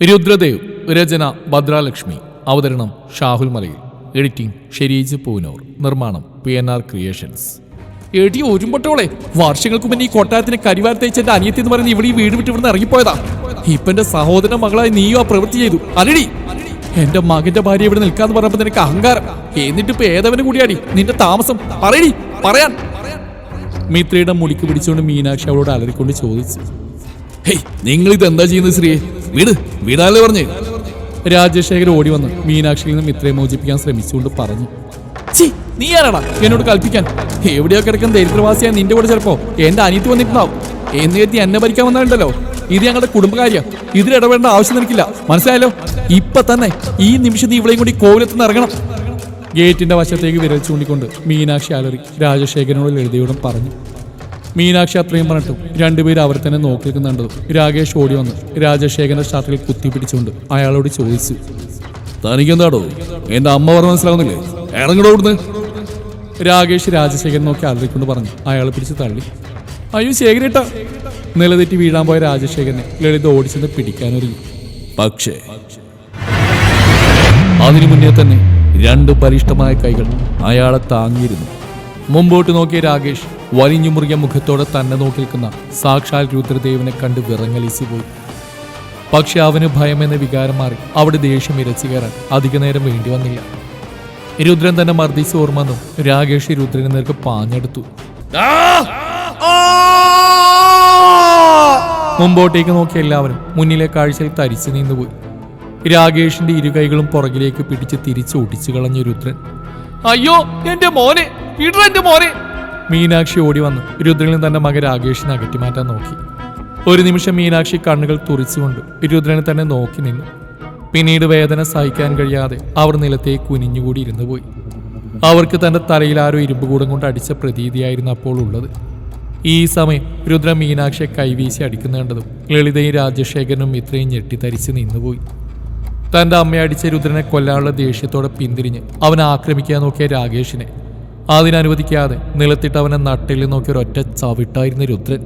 രുദ്രദേവ് രചന ഭദ്രാലക്ഷ്മി. അവതരണം ഷാഹുൽ മലയിൽ. എഡിറ്റിംഗ് ഷെരീജ് പൂനൂർ. നിർമ്മാണം P N R creations. എടി ഒരുമ്പട്ടോളെ വർഷങ്ങൾക്ക് മുന്നേ ഈ കൊട്ടാരത്തിന് കരിവാർ തേച്ച് എന്റെ അനിയത്തി എന്ന് പറയുന്ന ഇവിടെ ഈ വീട് വിട്ട് ഇവിടുന്ന് ഇറങ്ങിപ്പോയതാ. ഇപ്പൊ എന്റെ സഹോദരൻ മകളായി നീയോ ആ പ്രവൃത്തി ചെയ്തു. അല്ലടി എന്റെ മകന്റെ ഭാര്യ ഇവിടെ നിൽക്കാന്ന് പറഞ്ഞപ്പോ നിനക്ക് അഹങ്കാരം. എന്നിട്ട് ഇപ്പൊ ഏതവന് കൂടിയാടി? നിന്റെ താമസം. പറയടി പറയാൻ. മിത്രയുടെ മുടിക്ക് പിടിച്ചുകൊണ്ട് മീനാക്ഷി അവളോട് അലറിക്കൊണ്ട് ചോദിച്ചു. ഹേയ് നിങ്ങൾ ഇത് എന്താ ചെയ്യുന്നത് ശ്രീയെ? വിട് വീടാല്ലേ പറഞ്ഞു? രാജശേഖർ ഓടി വന്ന്. മീനാക്ഷിയിൽ നിന്നും ഇത്രയും മോചിപ്പിക്കാൻ ശ്രമിച്ചുകൊണ്ട് പറഞ്ഞു. നീ ആരാടാ? എന്നോട് കൽപ്പിക്കാൻ. എവിടെയോ കിടക്കുന്ന ദരിദ്രവാസിയായ നിന്റെ കൂടെ ചിലപ്പോ എന്റെ അനിയത്തി വന്നിട്ടുണ്ടാവും. എന്ന് കരുതി എന്നെ ഭരിക്കാൻ വന്നിട്ടുണ്ടല്ലോ ഇത് ഞങ്ങളുടെ കുടുംബകാര്യ. ഇതിൽ ഇടപെടേണ്ട ആവശ്യം നിനക്കില്ല മനസ്സിലായല്ലോ? ഇപ്പൊ തന്നെ ഈ നിമിഷം നീ കൂടി കോവിലത്തുനിന്ന് ഇറങ്ങണം. ഗേറ്റിന്റെ വശത്തേക്ക് വിരൽ ചൂണ്ടിക്കൊണ്ട് മീനാക്ഷി അലറി രാജശേഖരനോട് ലളിതയോടും പറഞ്ഞു. മീനാക്ഷി അത്രയും പറഞ്ഞിട്ടും രണ്ടുപേരും അവർ തന്നെ നോക്കി നിൽക്കുന്നുണ്ടതും രാകേഷ് ഓടി വന്ന്. രാജശേഖരന്റെ ഷർട്ടിൽ കുത്തിപ്പിടിച്ചുകൊണ്ട് അയാളോട് ചോദിച്ചു. തനിക്കെന്താടോ? എന്റെ അമ്മ പറഞ്ഞ മനസ്സിലാവുന്നില്ലേ? ഇറങ്ങടോ ഇവിടുന്ന്. രാകേഷ് രാജശേഖരൻ നോക്കി അലറിക്കൊണ്ട് പറഞ്ഞു. അയാൾ പിടിച്ച് തള്ളി. അയ്യോ ശേഖരേട്ട. നിലതെറ്റി വീഴാൻ പോയ രാജശേഖരനെ ലളിത ഓടിച്ചെന്ന് പിടിക്കാനൊരുങ്ങി. പക്ഷേ അതിനു മുന്നേ തന്നെ രണ്ട് പരിഷ്ടമായ കൈകൾ അയാളെ താങ്ങിയിരുന്നു. മുമ്പോട്ട് നോക്കിയ രാകേഷ് വലിഞ്ഞു മുറിയ മുഖത്തോടെ തന്നെ നോക്കി നിൽക്കുന്ന സാക്ഷാൽ രുദ്രദേവനെ കണ്ട് വിറങ്ങലിസി പോയി പക്ഷെ അവന് ഭയമെന്ന വികാരം മാറി അവിടെ ദേഷ്യം ഇരച്ചു കയറാൻ അധിക നേരം വേണ്ടി വന്നില്ല. രുദ്രൻ തന്നെ മർദ്ദിച്ച് ഓർമ്മന്നു രാകേഷ് രുദ്രനെ നേർക്ക് പാഞ്ഞെടുത്തു. മുമ്പോട്ടേക്ക് നോക്കിയ എല്ലാവരും മുന്നിലെ കാഴ്ചയിൽ തരിച്ചു നിന്നുപോയി. രാകേഷിന്റെ ഇരു കൈകളും പുറകിലേക്ക് പിടിച്ച് തിരിച്ചു ഒടിച്ചു കളഞ്ഞ രുദ്രൻ. അയ്യോ എന്റെ മോനെ! വിടറ എന്റെ മോനെ. മീനാക്ഷി ഓടി വന്നു രുദ്രനിൽ തന്റെ മകൻ രാകേഷിനെ അകറ്റി മാറ്റാൻ നോക്കി. ഒരു നിമിഷം മീനാക്ഷി കണ്ണുകൾ തുറിച്ചുകൊണ്ട് രുദ്രനെ തന്നെ നോക്കി നിന്നു. പിന്നീട് വേദന സഹിക്കാൻ കഴിയാതെ അവർ നിലത്തേക്ക് കുനിഞ്ഞുകൂടി ഇരുന്നു പോയി. അവർക്ക് തന്റെ തലയിൽ ആരോ ഇരുമ്പുകൂടം കൊണ്ട് അടിച്ച പ്രതീതിയായിരുന്നു അപ്പോൾ ഉള്ളത്. ഈ സമയം രുദ്ര മീനാക്ഷിയെ കൈവീശി അടിക്കുന്നേണ്ടതും ലളിതയും രാജശേഖരനും ഇത്രയും ഞെട്ടിത്തരിച്ച് നിന്നുപോയി തന്റെ അമ്മയടിച്ച രുദ്രനെ കൊല്ലാനുള്ള ദേഷ്യത്തോടെ പിന്തിരിഞ്ഞ് അവനെ ആക്രമിക്കാൻ നോക്കിയ രാകേഷിനെ അതിനനുവദിക്കാതെ നിലത്തിട്ട് അവനെ നട്ടിൽ നോക്കി ഒരൊറ്റ ചവിട്ടായിരുന്നു രുദ്രൻ.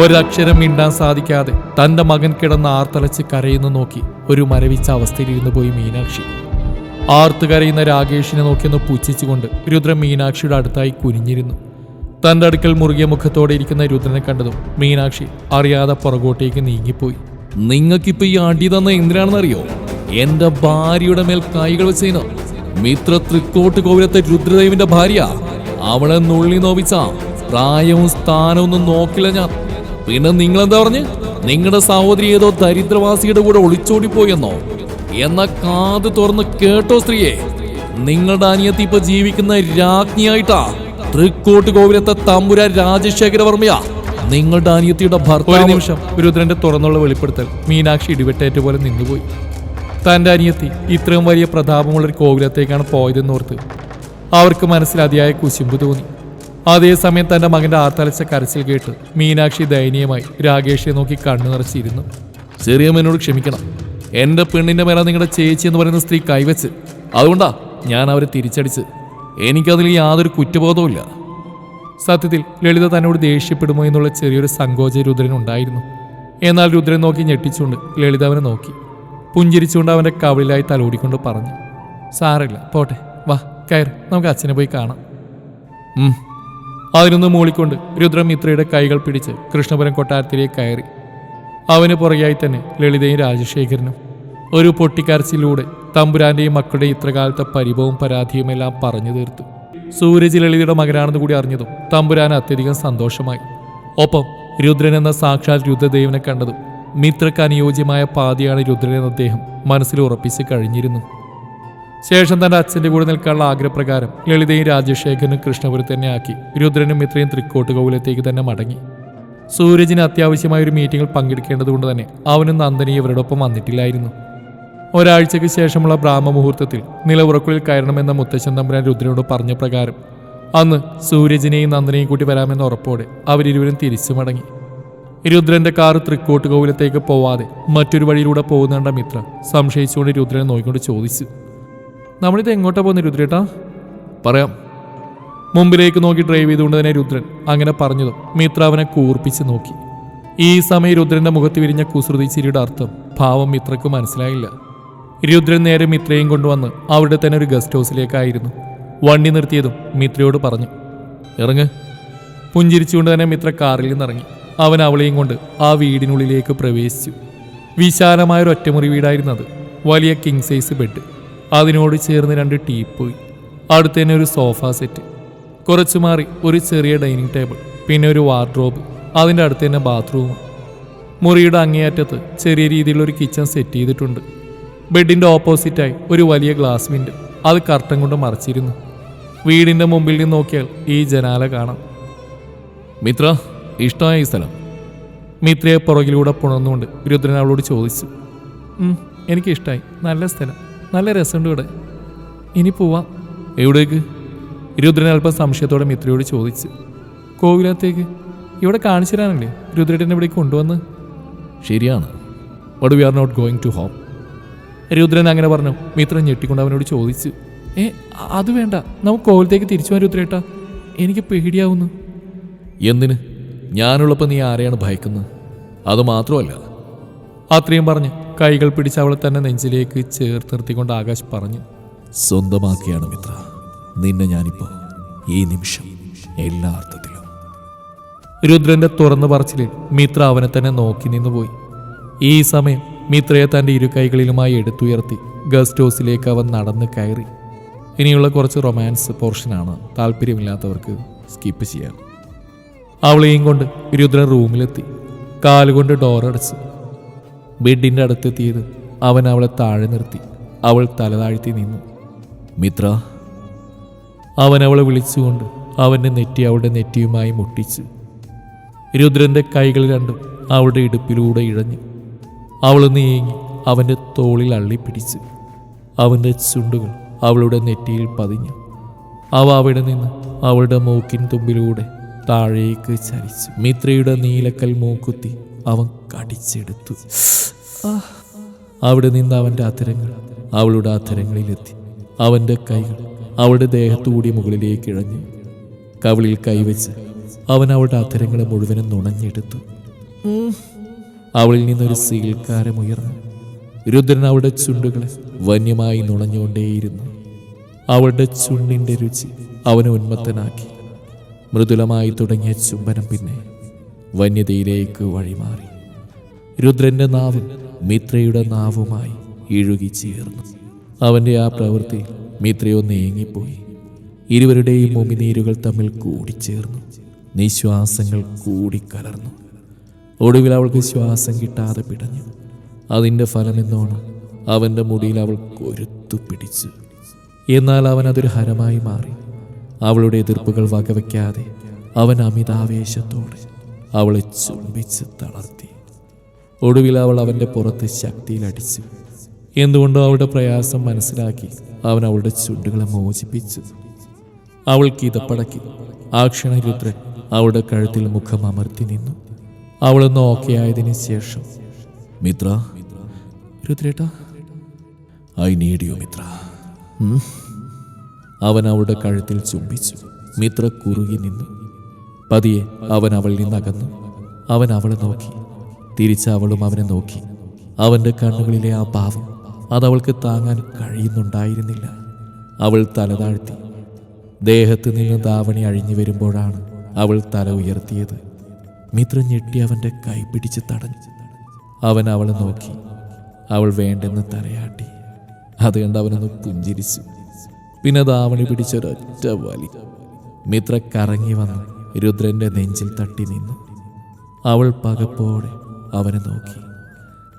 ഒരക്ഷരം മിണ്ടാൻ സാധിക്കാതെ തന്റെ മകൻ കിടന്ന് ആർത്തലച്ച് കരയുന്നു നോക്കി ഒരു മരവിച്ച അവസ്ഥയിലിരുന്ന് പോയി മീനാക്ഷി. ആർത്ത് കരയുന്ന രാകേഷിനെ നോക്കിയൊന്ന് പുച്ഛിച്ചുകൊണ്ട് രുദ്രൻ മീനാക്ഷിയുടെ അടുത്തായി കുനിഞ്ഞിരുന്നു. തന്റെ അടുക്കൽ മുറുകിയ മുഖത്തോടെ ഇരിക്കുന്ന രുദ്രനെ കണ്ടതും മീനാക്ഷി അറിയാതെ പുറകോട്ടേക്ക് നീങ്ങിപ്പോയി. നിങ്ങൾക്കിപ്പോ ഈ അടി തന്ന എന്തിനാണെന്നറിയോ? എന്റെ ഭാര്യയുടെ മേൽ കൈകൾ വെച്ചതിന് മിത്ര തൃക്കോട്ട് കോവിലത്തെ രുദ്രദേവിന്റെ ഭാര്യ. അവളെ നുള്ളി നോവിച്ച പ്രായവും സ്ഥാനവും ഒന്നും നോക്കില്ല ഞാൻ. പിന്നെ നിങ്ങളെന്താ പറഞ്ഞ്? നിങ്ങളുടെ സഹോദരി ഏതോ ദരിദ്രവാസിയുടെ കൂടെ ഒളിച്ചോടിപ്പോയെന്നോ? എന്ന കാത് തുറന്ന് കേട്ടോ സ്ത്രീയെ. നിങ്ങളുടെ അനിയത്തി ഇപ്പൊ ജീവിക്കുന്ന രാജ്ഞിയായിട്ടാ തൃക്കോട്ട് കോവിലത്തെ തമ്പുര രാജശേഖരവർമ്മയാ നിങ്ങളുടെ അനിയത്തിയുടെ ഭർത്താവ് നിമിഷം. രുദ്രന്റെ തുറന്നുള്ള വെളിപ്പെടുത്തൽ. മീനാക്ഷി ഇടിവെട്ടേറ്റ പോലെ നിന്നുപോയി. തന്റെ അനിയത്തി ഇത്രയും വലിയ പ്രതാപമുള്ള ഒരു കോവിലത്തേക്കാണ് പോയതെന്നോർത്ത് അവർക്ക് മനസ്സിൽ അതിയായ കുശിമ്പ് തോന്നി. അതേസമയം തന്റെ മകന്റെ ആർത്തലച്ച കരച്ചിൽ കേട്ട് മീനാക്ഷി ദയനീയമായി രാകേഷിനെ നോക്കി കണ്ണു നിറച്ചിരുന്നു. ചെറിയമ്മനോട് ക്ഷമിക്കണം. എന്റെ പെണ്ണിന്റെ മേലെ നിങ്ങളുടെ ചേച്ചി എന്ന് പറയുന്ന സ്ത്രീ കൈവച്ച്. അതുകൊണ്ടാ ഞാൻ അവരെ തിരിച്ചടിച്ച്. എനിക്കതിൽ യാതൊരു കുറ്റബോധവുമില്ല. സത്യത്തിൽ ലളിത തന്നോട് ദേഷ്യപ്പെടുമോ എന്നുള്ള ചെറിയൊരു സങ്കോച രുദ്രൻ ഉണ്ടായിരുന്നു എന്നാൽ രുദ്രൻ നോക്കി ഞെട്ടിച്ചുകൊണ്ട് ലളിത അവനെ നോക്കി. പുഞ്ചിരിച്ചുകൊണ്ട് അവന്റെ കവിളിലായി തലോടിക്കൊണ്ട് പറഞ്ഞു സാറില്ല പോട്ടെ വാ കയറി നമുക്ക് അച്ഛനെ പോയി കാണാം. അതിനൊന്ന് മൂളിക്കൊണ്ട് രുദ്രമിത്രയുടെ കൈകൾ പിടിച്ച് കൃഷ്ണപുരം കൊട്ടാരത്തിലേക്ക് കയറി. അവന് പുറകെയായി തന്നെ ലളിതയും രാജശേഖരനും. ഒരു പൊട്ടിക്കരച്ചിലൂടെ തമ്പുരാന്റെയും മക്കളുടെ ഇത്രകാലത്തെ പരിഭവവും പരാതിയും എല്ലാം പറഞ്ഞു തീർത്തു. സൂരജ് ലളിതയുടെ മകനാണെന്ന് കൂടി അറിഞ്ഞതും തമ്പുരാൻ അത്യധികം സന്തോഷമായി. ഒപ്പം രുദ്രൻ എന്ന സാക്ഷാൽ രുദ്രദേവനെ കണ്ടതും മിത്രക്ക് അനുയോജ്യമായ പാതിയാണ് രുദ്രൻ എന്ന അദ്ദേഹം മനസ്സിൽ ഉറപ്പിച്ച് കഴിഞ്ഞിരുന്നു. ശേഷം തന്റെ അച്ഛന്റെ കൂടെ നിൽക്കാനുള്ള ആഗ്രഹപ്രകാരം ലളിതയും രാജശേഖരനും കൃഷ്ണപുരത്ത് തന്നെ ആക്കി രുദ്രനും മിത്രയും തൃക്കോട്ട് കൗലത്തേക്ക് തന്നെ മടങ്ങി. സൂരജിന് അത്യാവശ്യമായ ഒരു മീറ്റിംഗിൽ പങ്കെടുക്കേണ്ടതുകൊണ്ട് തന്നെ അവനും നന്ദനി ഇവരോടൊപ്പം വന്നിട്ടില്ലായിരുന്നു. ഒരാഴ്ചയ്ക്ക് ശേഷമുള്ള ബ്രാഹ്മമുഹൂർത്തത്തിൽ നിലവുറക്കുള്ളിൽ കയറണമെന്ന മുത്തശ്ശൻ തമ്പുരാൻ രുദ്രനോട് പറഞ്ഞ പ്രകാരം അന്ന് സൂരജിനെയും നന്ദനെയും കൂട്ടി വരാമെന്ന ഉറപ്പോടെ അവരിരുവരും തിരിച്ചു മടങ്ങി. രുദ്രന്റെ കാർ തൃക്കോട്ട് കോവിലത്തേക്ക് പോവാതെ മറ്റൊരു വഴിയിലൂടെ പോകുന്നുണ്ട മിത്ര. സംശയിച്ചുകൊണ്ട് രുദ്രനെ നോക്കിക്കൊണ്ട് ചോദിച്ചു. നമ്മളിത് എങ്ങോട്ടാ പോകുന്നത് രുദ്രേട്ടാ? പറയാം. മുമ്പിലേക്ക് നോക്കി ഡ്രൈവ് ചെയ്തുകൊണ്ട് തന്നെ രുദ്രൻ അങ്ങനെ പറഞ്ഞതും മിത്ര അവനെ കൂർപ്പിച്ച് നോക്കി. ഈ സമയം രുദ്രന്റെ മുഖത്ത് വിരിഞ്ഞ കുസൃതി ചിരിയുടെ അർത്ഥം ഭാവം മിത്രക്ക് മനസ്സിലായില്ല. രുദ്രൻ നേരെ മിത്രയും കൊണ്ടുവന്ന് അവിടെ തന്നെ ഒരു ഗസ്റ്റ് ഹൗസിലേക്കായിരുന്നു വണ്ടി നിർത്തിയതും മിത്രയോട് പറഞ്ഞു. ഇറങ്ങ്. പുഞ്ചിരിച്ചുകൊണ്ട് തന്നെ മിത്ര കാറിൽ നിന്നിറങ്ങി. അവൻ അവളെയും കൊണ്ട് ആ വീടിനുള്ളിലേക്ക് പ്രവേശിച്ചു. വിശാലമായ ഒരു ഒറ്റമുറി വീടായിരുന്നു അത്. വലിയ കിങ് സൈസ് ബെഡ് അതിനോട് ചേർന്ന് രണ്ട് ടീപ്പോയി. അടുത്ത് തന്നെ ഒരു സോഫ സെറ്റ് കുറച്ചു മാറി ഒരു ചെറിയ ഡൈനിങ് ടേബിൾ പിന്നെ ഒരു വാർഡ്രോബ് അതിന്റെ അടുത്ത് തന്നെ ബാത്റൂം മുറിയുടെ അങ്ങേയറ്റത്ത് ചെറിയ രീതിയിലുള്ള ഒരു കിച്ചൺ സെറ്റ് ചെയ്തിട്ടുണ്ട്. ബെഡിന്റെ ഓപ്പോസിറ്റായി ഒരു വലിയ ഗ്ലാസ് വിൻഡോ അത് കർട്ടൻ കൊണ്ട് മറച്ചിരുന്നു. വീടിന്റെ മുമ്പിൽ നിന്ന് നോക്കിയാൽ ഈ ജനാല കാണാം. മിത്ര ഇഷ്ടമായ ഈ സ്ഥലം. മിത്രയെ പുറകിലൂടെ പുണർന്നുകൊണ്ട് രുദ്രൻ അവളോട് ചോദിച്ചു. എനിക്ക് എനിക്കിഷ്ടായി. നല്ല സ്ഥലം. നല്ല രസമുണ്ട് ഇവിടെ. ഇനി പോവാം. എവിടേക്ക്? രുദ്രൻ അല്പം സംശയത്തോടെ മിത്രയോട് ചോദിച്ചു. കോവിലത്തേക്ക് ഇവിടെ കാണിച്ചു തരാനല്ലേ? രുദ്രേട്ടനെ കൊണ്ടുവന്ന്. ശരിയാണ്. But we are not going to home Rudran അങ്ങനെ പറഞ്ഞു. മിത്രൻ ഞെട്ടിക്കൊണ്ട് അവനോട് ചോദിച്ചു. ഏ അത് വേണ്ട. നമുക്ക് കോവിലത്തേക്ക് തിരിച്ചു വരാൻ രുദ്രേട്ടാ എനിക്ക് പേടിയാവുന്നു. എന്തിന്? ഞാനുള്ളപ്പോൾ നീ ആരെയാണ് ഭയക്കുന്നത്? അത് മാത്രമല്ല അത്രയും പറഞ്ഞ് കൈകൾ പിടിച്ച് അവളെ തന്നെ നെഞ്ചിലേക്ക് ചേർത്ത് നിർത്തിക്കൊണ്ട് ആകാശ് പറഞ്ഞു സ്വന്തമാക്കിയാണ് മിത്ര നിന്നെ ഞാനിപ്പോ ഈ നിമിഷം എല്ലാ അർത്ഥത്തിലും. രുദ്രന്റെ തുറന്നു പറച്ചിലിൽ മിത്ര അവനെ തന്നെ നോക്കി നിന്നുപോയി ഈ സമയം മിത്രയെ തന്റെ ഇരു കൈകളിലുമായി എടുത്തുയർത്തി ഗസ്റ്റ് ഹൗസിലേക്ക് അവൻ നടന്ന് കയറി. ഇനിയുള്ള കുറച്ച് റൊമാൻസ് പോർഷനാണ് താല്പര്യമില്ലാത്തവർക്ക് സ്കിപ്പ് ചെയ്യാം. അവളെയും കൊണ്ട് രുദ്രൻ റൂമിലെത്തി. കാലുകൊണ്ട് ഡോറടച്ച് ബെഡിന്റെ അടുത്തെത്തിയത് അവൻ അവളെ താഴെ നിർത്തി. അവൾ തലതാഴ്ത്തി നിന്നു. മിത്ര. അവൻ അവളെ വിളിച്ചുകൊണ്ട് അവന്റെ നെറ്റി അവളുടെ നെറ്റിയുമായി മുട്ടിച്ച്. രുദ്രന്റെ കൈകൾ രണ്ടും അവളുടെ ഇടുപ്പിലൂടെ ഇഴഞ്ഞു. അവൾ നീങ്ങി അവന്റെ തോളിൽ അള്ളിപ്പിടിച്ച്. അവന്റെ ചുണ്ടുകൾ അവളുടെ നെറ്റിയിൽ പതിഞ്ഞു. അവ അവിടെ നിന്ന് അവളുടെ മൂക്കിൻ തുമ്പിലൂടെ താഴേക്ക് ചലിച്ചു മിത്രയുടെ നീലക്കൽ മൂക്കുത്തി അവൻ കടിച്ചെടുത്തു. അവിടെ നിന്ന് അവന്റെ അധരങ്ങൾ അവളുടെ അധരങ്ങളിലെത്തി അവന്റെ കൈകൾ അവളുടെ ദേഹത്തുകൂടി മുകളിലേക്ക് ഇഴഞ്ഞു. കവിളിൽ കൈവച്ച് അവൻ അവളുടെ അധരങ്ങളെ മുഴുവനും നുണഞ്ഞെടുത്തു. അവളിൽ നിന്നൊരു സീൽക്കാരമുയർന്നു രുദ്രൻ അവളുടെ ചുണ്ടുകളെ വന്യമായി നുണഞ്ഞുകൊണ്ടേയിരുന്നു. അവളുടെ ചുണ്ടിന്റെ രുചി അവനെ ഉന്മത്തനാക്കി. മൃദുലമായി തുടങ്ങിയ ചുംബനം പിന്നെ വന്യതയിലേക്ക് വഴിമാറി. രുദ്രന്റെ നാവും മിത്രയുടെ നാവുമായി ഇഴുകി ചേർന്നു. അവന്റെ ആ പ്രവൃത്തി മിത്രയോ നീങ്ങിപ്പോയി. ഇരുവരുടെയും മുമിനീരുകൾ തമ്മിൽ കൂടിച്ചേർന്നു. നിശ്വാസങ്ങൾ കൂടിക്കലർന്നു. ഒടുവിൽ അവൾക്ക് ശ്വാസം കിട്ടാതെ പിടഞ്ഞു. അതിന്റെ ഫലമെന്നോണം അവന്റെ മുടിയിൽ അവൾ കൊരുത്തു പിടിച്ചു എന്നാൽ അവൻ അതൊരു ഹരമായി മാറി. അവളുടെ എതിർപ്പുകൾ വകവയ്ക്കാതെ അവൻ അമിതാവേശത്തോടെ അവളെ ചുംബിച്ച് തളർത്തി. ഒടുവിൽ അവൾ അവന്റെ പുറത്ത് ശക്തിയിലടിച്ചു എന്തുകൊണ്ടോ അവളുടെ പ്രയാസം മനസ്സിലാക്കി അവൻ അവളുടെ ചുണ്ടുകളെ മോചിപ്പിച്ചു. അവൾ കിതപ്പടക്കി ആ ക്ഷണരുദ്രൻ അവളുടെ കഴുത്തിൽ മുഖം അമർത്തി നിന്നു. അവളൊന്ന് ഓക്കെ ആയതിനു ശേഷം Mithra? രുദ്രേട്ടാ? I need you Mithra. അവൻ അവളുടെ കഴുത്തിൽ ചുംബിച്ചു. മിത്ര കുറുകി നിന്നു. പതിയെ അവൻ അവളിൽ നിന്നകന്നു അവൻ അവളെ നോക്കി. തിരിച്ച് അവളും അവനെ നോക്കി. അവന്റെ കണ്ണുകളിലെ ആ ഭാവം അതവൾക്ക് താങ്ങാൻ കഴിയുന്നുണ്ടായിരുന്നില്ല. അവൾ തല താഴ്ത്തി. ദേഹത്ത് നിന്ന് ദാവണി അഴിഞ്ഞു വരുമ്പോഴാണ് അവൾ തല ഉയർത്തിയത്. മിത്ര ഞെട്ടി അവന്റെ കൈ പിടിച്ച് തടഞ്ഞു. അവൻ അവളെ നോക്കി. അവൾ വേണ്ടെന്ന് തലയാട്ടി. അത് കണ്ട് അവനൊന്ന് പുഞ്ചിരിച്ചു. പിന്നെ ദാവണി പിടിച്ചൊരൊറ്റ വലി. മിത്ര കറങ്ങി വന്ന് രുദ്രന്റെ നെഞ്ചിൽ തട്ടി നിന്നു. അവൾ പകപ്പോടെ അവനെ നോക്കി.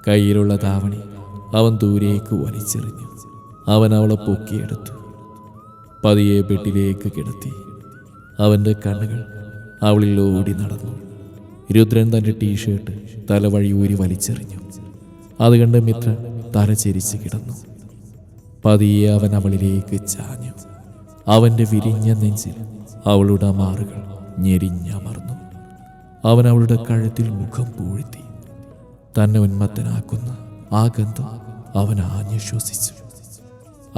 കയ്യിലുള്ള ദാവണി അവൻ ദൂരേക്ക് വലിച്ചെറിഞ്ഞു. അവൻ അവളെ പൊക്കിയെടുത്തു. പതിയെ ബെഡിലേക്ക് കിടത്തി. അവന്റെ കണ്ണുകൾ അവളിൽ ഓടി നടന്നു. രുദ്രൻ തന്റെ ടീഷർട്ട് തലവഴി ഊരി വലിച്ചെറിഞ്ഞു. അത് കണ്ട് മിത്ര തല ചിരിച്ച് കിടന്നു. പതിയെ അവൻ അവളിലേക്ക് ചാഞ്ഞു. അവന്റെ വിരിഞ്ഞ നെഞ്ചിൽ അവളുടെ മാറുകൾ ഞെരിഞ്ഞമർന്നു. അവൻ അവളുടെ കഴുത്തിൽ മുഖം പൂഴ്ത്തി. തന്നെ ഉന്മത്തനാക്കുന്ന ആ ഗന്ധം അവൻ ആഞ്ഞു ശ്വസിച്ചു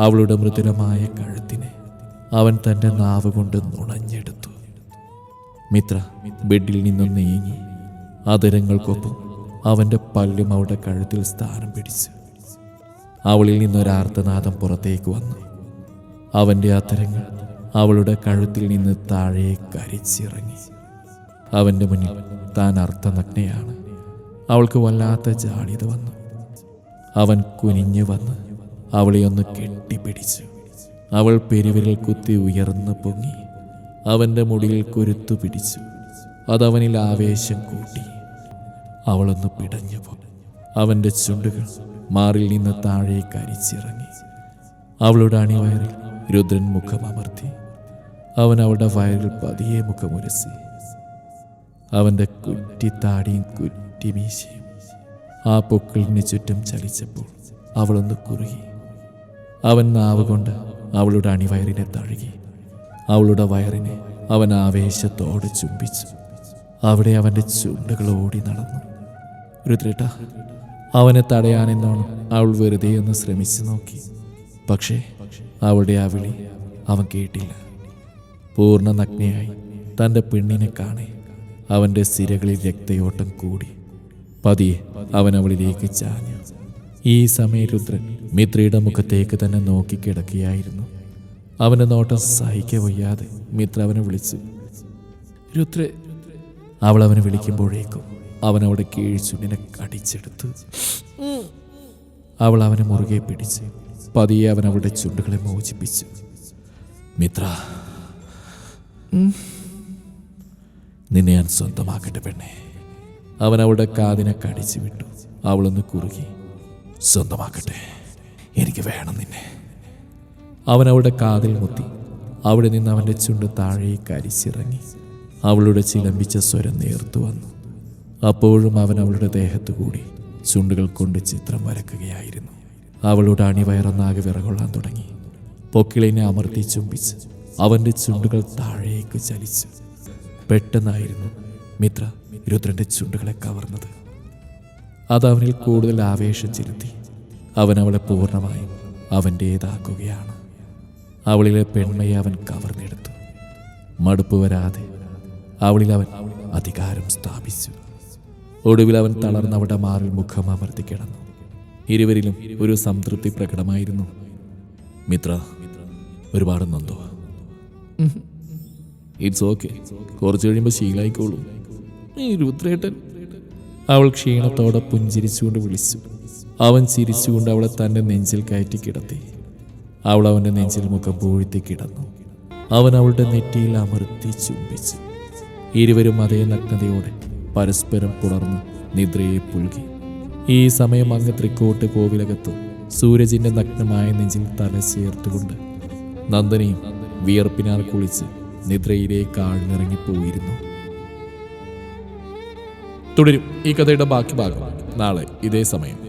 അവളുടെ മൃദുലമായ കഴുത്തിനെ അവൻ തന്റെ നാവ് കൊണ്ട് നുണഞ്ഞെടുത്തു. മിത്ര ബെഡിൽ നിന്നും നീങ്ങി അതിരങ്ങൾക്കൊപ്പം അവന്റെ പല്ലും അവളുടെ കഴുത്തിൽ സ്ഥാനം പിടിച്ചു. അവളിൽ നിന്നൊരാർത്തനാദം പുറത്തേക്ക് വന്നു. അവന്റെ അത്തരങ്ങൾ അവളുടെ കഴുത്തിൽ നിന്ന് താഴെ കരിച്ചിറങ്ങി അവന്റെ മുന്നിൽ താൻ അർത്ഥനഗ്നയാണ്. അവൾക്ക് വല്ലാത്ത ജാളിത വന്നു. അവൻ കുനിഞ്ഞു വന്ന് അവളെ ഒന്ന് കെട്ടിപ്പിടിച്ചു. അവൾ പെരുവിരൽ കുത്തി ഉയർന്നു പൊങ്ങി. അവന്റെ മുടിയിൽ കുരുത്തു പിടിച്ചു. അതവനിൽ ആവേശം കൂട്ടി. അവളൊന്ന് പിടഞ്ഞു അവന്റെ ചുണ്ടുകൾ മാറിൽ നിന്ന് താഴേക്ക് അരിച്ചിറങ്ങി. അവളുടെ അണിവയറിൽ രുദ്രൻ മുഖം അമർത്തി. അവൻ അവളുടെ വയറിൽ പതിയെ മുഖമുരസി അവന്റെ കുറ്റിത്താടിയും കുറ്റിമീശയും ആ പൊക്കിളിന് ചുറ്റും ചലിച്ചപ്പോൾ അവളൊന്ന് കുറുകി. അവൻ നാവ് കൊണ്ട് അവളുടെ അണിവയറിനെ തഴുകി. അവളുടെ വയറിനെ അവൻ ആവേശത്തോടെ ചുംബിച്ചു. അവിടെ അവന്റെ ചുണ്ടുകൾ ഓടി നടന്നു. രുദ്രേട്ട അവനെ തടയാനെന്നോണം അവൾ വെറുതെ ഒന്ന് ശ്രമിച്ചു നോക്കി. പക്ഷേ അവളുടെ ആ വിളി അവൻ കേട്ടില്ല. പൂർണ നഗ്നയായി തന്റെ പെണ്ണിനെ കാണെ അവന്റെ സിരകളിൽ രക്തയോട്ടം കൂടി. പതിയെ അവൻ അവളിലേക്ക് ചാഞ്ഞു. ഈ സമയ രുദ്രൻ മിത്രയുടെ മുഖത്തേക്ക് തന്നെ നോക്കിക്കിടക്കുകയായിരുന്നു അവന്റെ നോട്ടം സഹിക്ക വയ്യാതെ മിത്ര അവനെ വിളിച്ചു. രുദ്ര അവൾ അവനെ വിളിക്കുമ്പോഴേക്കും അവൻ അവിടെ കീഴ്ചുണ്ടിനെ കടിച്ചെടുത്ത്. അവൾ അവനെ മുറുകെ പിടിച്ച് പതിയെ അവൻ അവളുടെ ചുണ്ടുകളെ മോചിപ്പിച്ചു. മിത്ര നിന്നെ ഞാൻ സ്വന്തമാക്കട്ടെ പെണ്ണെ. അവൻ അവളുടെ കാതിനെ കടിച്ചു വിട്ടു. അവളൊന്ന് കുറുകി സ്വന്തമാക്കട്ടെ എനിക്ക് വേണം നിന്നെ. അവൻ അവളുടെ കാതിൽ മുത്തി അവിടെ നിന്ന് അവന്റെ ചുണ്ട് താഴേക്ക് അരിച്ചിറങ്ങി അവളുടെ ചിലമ്പിച്ച സ്വരം നേർത്തു വന്നു. അപ്പോഴും അവൻ അവളുടെ ദേഹത്തു കൂടി ചുണ്ടുകൾ കൊണ്ട് ചിത്രം വരക്കുകയായിരുന്നു. അവളുടെ അണിവയറൊന്നാകെ വിറകൊള്ളാൻ തുടങ്ങി. പൊക്കിളിനെ അമർത്തി ചുംബിച്ച് അവന്റെ ചുണ്ടുകൾ താഴേക്ക് ചലിച്ചു. പെട്ടെന്നായിരുന്നു മിത്ര രുദ്രന്റെ ചുണ്ടുകളെ കവർന്നത്. അത് അവനിൽ കൂടുതൽ ആവേശം ചെലുത്തി. അവൻ അവളെ പൂർണമായും അവന്റേതാക്കുകയാണ് അവളിലെ പെൺമയെ അവൻ കവർന്നെടുത്തു. മടുപ്പ് വരാതെ അവളിൽ അവൻ അധികാരം സ്ഥാപിച്ചു. ഒടുവിൽ അവൻ തളർന്ന് അവിടെ മുഖം അമർത്തി കിടന്നു. ഇരുവരിലും ഒരു സംതൃപ്തി പ്രകടമായിരുന്നു. മിത്ര ഒരുപാട് നന്ദോ. ഇറ്റ്സ് ഓക്കെ കുറച്ച് കഴിയുമ്പോൾ ശീലായിക്കോളൂ. രുദ്രേട്ടൻ. അവൾ ക്ഷീണത്തോടെ പുഞ്ചിരിച്ചുകൊണ്ട് വിളിച്ചു. അവൻ ചിരിച്ചുകൊണ്ട് അവളെ തന്റെ നെഞ്ചിൽ കയറ്റി കിടത്തി. അവൾ അവന്റെ നെഞ്ചിൽ മുഖം പൂഴ്ത്തി കിടന്നു. അവൻ അവളുടെ നെറ്റിയിൽ അമർത്തി ചുംബിച്ചു. ഇരുവരും അതേ നഗ്നതയോടെ പരസ്പരം പുണർന്ന് നിദ്രയെ പുൽകി. ഈ സമയം അങ്ങ് തൃക്കോട്ട് കോവിലകത്ത്. സൂരജിന്റെ നഗ്നമായ നെഞ്ചിൽ തല ചേർത്തുകൊണ്ട് നന്ദനയും വിയർപ്പിനാൽ കുളിച്ച് നിദ്രയിലേക്ക് ആഴ്ന്നിറങ്ങിപ്പോയിരുന്നു. തുടരും ഈ കഥയുടെ ബാക്കി ഭാഗം നാളെ ഇതേ സമയം.